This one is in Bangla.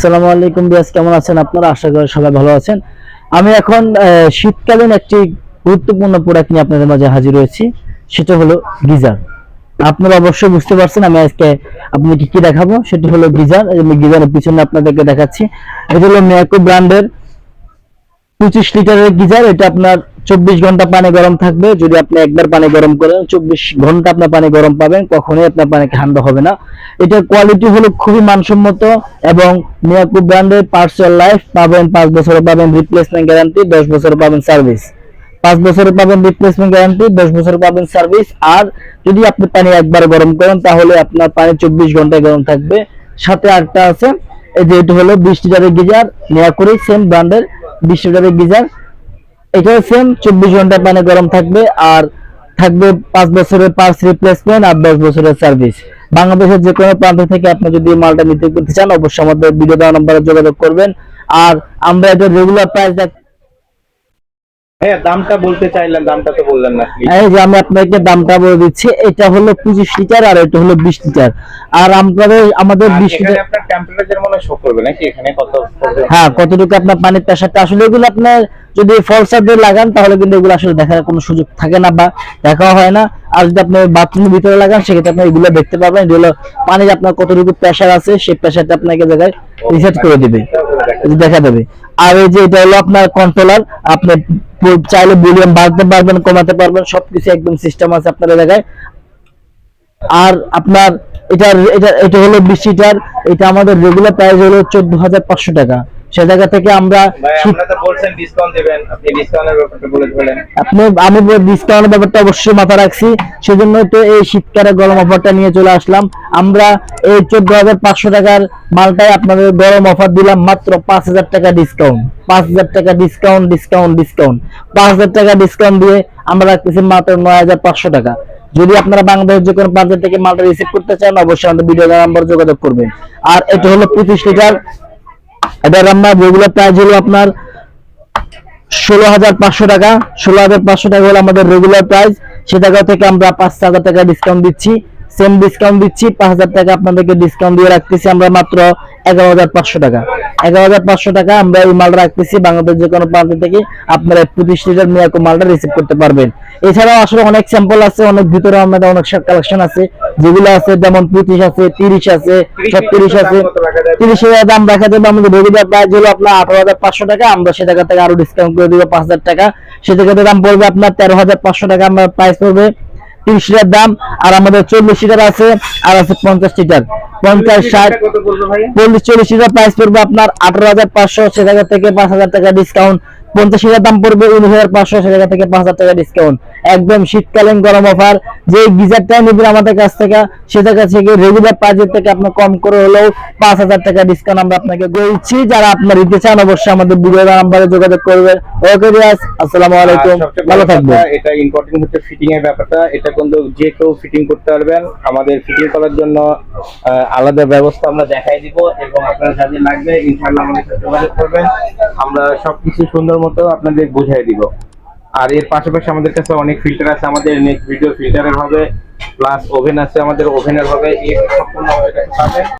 আসসালামু আলাইকুম বিয়াস, কেমন আছেন আপনারা? আশা করি সবাই ভালো আছেন। আমি এখন শীতকালীন একটি গুরুত্বপূর্ণ প্রোডাক্ট নিয়ে আপনাদের মাঝে হাজির হয়েছি, সেটা হলো গিজার। আপনারা অবশ্যই বুঝতে পারছেন আমি আজকে আপনাকে কি দেখাবো, সেটা হলো গিজার আমি গিজারের পিছনে আপনাদেরকে দেখাচ্ছি। এটা হলো মিয়াকো ব্র্যান্ডের পঁচিশ লিটারের গিজার, এটা আপনার চব্বিশ ঘণ্টা পানি গরম থাকবে। যদি আপনি একবার পানি গরম করেন, চব্বিশ ঘণ্টা আপনার পানি গরম পাবেন, কখনোই আপনার পানি ঠান্ডা হবে না। এটার কোয়ালিটি হলো খুবই মানসম্মত এবং মিয়াকু ব্র্যান্ডের পার্সেল লাইফ পাবেন, পাঁচ বছরে পাবেন রিপ্লেসমেন্ট গ্যারান্টি দশ বছরে পাবেন সার্ভিস পাঁচ বছরে পাবেন রিপ্লেসমেন্ট গ্যারান্টি দশ বছরে পাবেন সার্ভিস আর যদি আপনি পানি একবার গরম করেন, তাহলে আপনার পানি চব্বিশ ঘন্টায় গরম থাকবে। সাথে আরেকটা আছে, এই যে এটা হলো বিশ লিটারের গিজার মিয়াকুরি সেম ব্র্যান্ডের বিশ লিটারের গিজার। এটাও সেম চব্বিশ ঘণ্টা পানি গরম থাকবে আর থাকবে পাঁচ বছরের পার্স রিপ্লেসমেন্ট আর দশ বছরের সার্ভিস বাংলাদেশের যে কোনো প্রান্ত থেকে আপনি যদি মালটা নিতে করতে চান, অবশ্যই আমাদের ভিডিও দেওয়া নম্বরে যোগাযোগ করবেন। আর আমরা এটা রেগুলার প্রাইস হ্যাঁ দামটা বলতে চাইলাম দামটা তো বললেন না। এই যে আমি আপনাকে দামটা বলে দিচ্ছি এটা হলো পঁচিশ লিটার আর এটা হলো বিশ লিটার। আর আমাদের আমাদের আর বিশ এখানে লিটার আপনার টেম্পারেচার মনে শো করবে নাকি? এখানে কত হ্যাঁ কতটুকু আপনার পানির প্রেশারটা? আসলে এগুলো আপনার যদি ফলসার দিয়ে লাগান তাহলে কিন্তু এগুলো আসলে দেখার কোনো সুযোগ থাকে না বা দেখাও হয় না। আর যদি আপনি বাথরুমের ভিতরে লাগান সেক্ষেত্রে আপনি এগুলো দেখতে পাবেন এগুলো পানির আপনার কতটুকু প্রেশার আছে সেই প্রেশারটা আপনাকে জায়গায় রিসেট করে দিবে। দেখা দেবে আর এই যে এটা হলো আপনার কন্ট্রোলার আপনি প- চাইলে ভলিউম বাড়তে পারবেন, কমাতে পারবেন, সবকিছু একদম সিস্টেম আছে আপনার এলাকায়। আর আপনার এটার, এটা এটা হলো বিশ এটা আমাদের রেগুলার প্রাইস হলো চোদ্দ হাজার পাঁচশো টাকা। সে জায়গা থেকে আমরা আপনি আমি ডিসকাউন্টের ব্যাপারটা অবশ্যই রাখছি। সেজন্য তো এই শীতকালে গরম অফারটা নিয়ে চলে আসলাম। আমরা এই চোদ্দ হাজার পাঁচশো টাকার মালটাই আপনাদের গরম অফার দিলাম মাত্র পাঁচ হাজার টাকা ডিসকাউন্ট পাঁচ হাজার টাকা ডিসকাউন্ট ডিসকাউন্ট ডিসকাউন্ট পাঁচ হাজার টাকা ডিসকাউন্ট দিয়ে আমরা রাখতেছি মাত্র নয় হাজার পাঁচশো টাকা। যদি আপনারা বাংলাদেশের যে কোনো প্রান্ত থেকে মালটা রিসিভ করতে চান অবশ্যই আমাদের ভিডিও নাম্বার যোগাযোগ করবেন। আর এটা হলো পঁচিশ লিটার এটার আমরা রেগুলার প্রাইস হলো আপনার ষোলো হাজার পাঁচশো টাকা। ষোলো হাজার পাঁচশো টাকা হলো আমাদের রেগুলার প্রাইস সে টাকা থেকে আমরা পাঁচ হাজার টাকা ডিসকাউন্ট দিচ্ছি। সেম ডিসকাউন্ট দিচ্ছি, পাঁচ হাজার টাকা আপনাদেরকে ডিসকাউন্ট দিয়ে রাখতেছি আমরা মাত্র এগারো হাজার পাঁচশো টাকা। এগারো হাজার পাঁচশো টাকা আমরা এই মাল রাখতেছি বাংলাদেশ যে কোনো প্রান্ত থেকে। আপনারা পঁচিশ লিটার মিয়াকো মালটা রিসিভ করতে পারবেন। এছাড়াও আসলে অনেক স্যাম্পল আছে, অনেক ভিতরে আমাদের অনেক কালেকশন আছে। যেগুলো আছে, যেমন পঁচিশ আছে, তিরিশ আছে, ছত্রিশ আছে? তিরিশ হাজার দাম রাখা যাবে আমাদের রেগুলার প্রাইস হলো আপনার আঠারো হাজার পাঁচশো টাকা। আমরা সে টাকা থেকে আরও ডিসকাউন্ট করে দিব পাঁচ হাজার টাকা। সে টাকাতে দাম পড়বে আপনার তেরো হাজার পাঁচশো টাকা আমরা প্রাইস পড়বে। তিরিশ লিটার দাম আর আমাদের চল্লিশ লিটার আছে আর আছে পঞ্চাশ লিটার। পঞ্চাশ ষাট পল্লিশ চল্লিশ লিটার প্রাইস পড়বে আপনার আঠারো হাজার পাঁচশো সে জায়গা থেকে পাঁচ হাজার টাকা ডিসকাউন্ট পঞ্চাশ হাজার দাম পড়বে উনিশ হাজার পাঁচশো সে জায়গা থেকে পাঁচ হাজার টাকা ডিসকাউন্ট একদম শীতকালীন গরম অফার যে গিজারটা নেবেন আমাদের কাছ থেকে সে জায়গা থেকে রেগুলার প্রাইসের থেকে আপনার কম করে হলেও পাঁচ হাজার টাকা ডিসকাউন্ট আমরা আপনাকে বলছি যারা আপনার নিতে চান অবশ্যই আমাদের ভিডিও নাম্বারে যোগাযোগ করবেন। ওকে রিয়াজ আসসালামু আলাইকুম। ভালো থাকবেন। এটা ইম্পর্টেন্ট হচ্ছে ফিটিং এর ব্যাপারটা। এটা কিন্তু যে কেউ ফিটিং করতে পারবেন আমাদের ফিটিং করার জন্য আলাদা ব্যবস্থা আমরা দেখাই দিব এবং আপনার যা যা লাগবে। ইনশাআল্লাহ আমাদের সাথে যোগাযোগ করবেন। আমরা সবকিছু সুন্দর মতো আপনাদের বুঝাই দিব। আর এর পাশাপাশি আমাদের কাছে অনেক ফিল্টার আছে, আমাদের নেক্সট ভিডিও ফিল্টারের হবে প্লাস ওভেন আছে, আমাদের ওভেনের হবে, এই সম্পূর্ণ